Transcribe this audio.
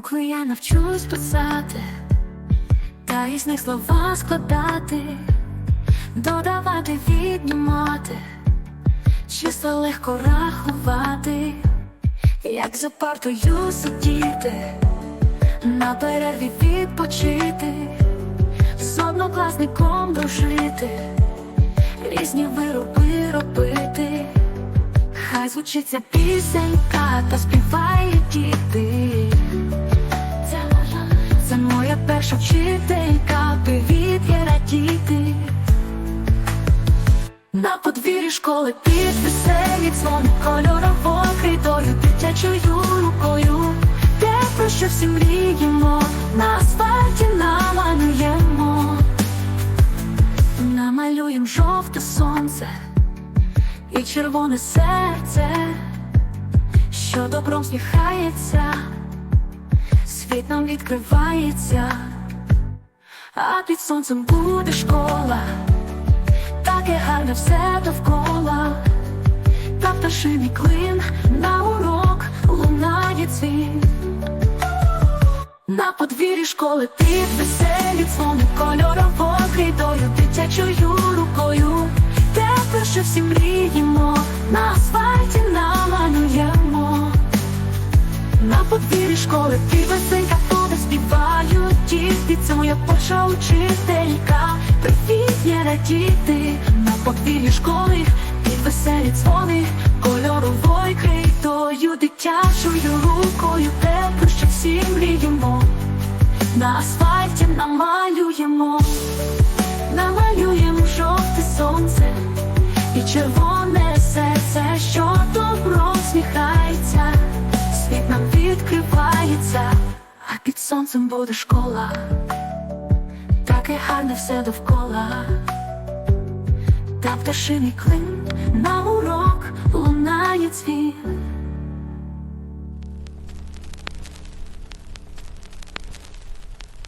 Букви я навчусь писати, та із них слова складати, додавати, віднімати, числа легко рахувати, як за партою сидіти, на перерві відпочити, з однокласником дружити, різні вироби робити. Хай звучиться пісенька та співають діти. Перша вчителька, привіт є радіти. На подвір'ї школи під веселі дзвони кольоровою критою, дитячою рукою, те, про що всі мріємо, на асфальті намалюємо, намалюємо жовте сонце і червоне серце, що добром сміхається, світ нам відкривається, а під сонцем буде школа, таке гарне все довкола, та пташиний клин на урок лунає дзвін. На подвір'ї школи під веселі дзвони кольоровою крейдою, дитячою рукою. Те, що всі мріємо, на асфальті намалюємо. На подвір'ї школи співають Це перша учителька. Привіт, радіти. На подвір'ї школи під веселі дзвони кольоровою крейдою, дитячою рукою. Те, що всі мріємо. На асфальті намалюємо, намалюємо жовте сонце і червоне серце, що добро сміхається, світ нам відкривається, під сонцем буде школа, таке гарне все довкола, та пташиний клин на урок лунає цвіт.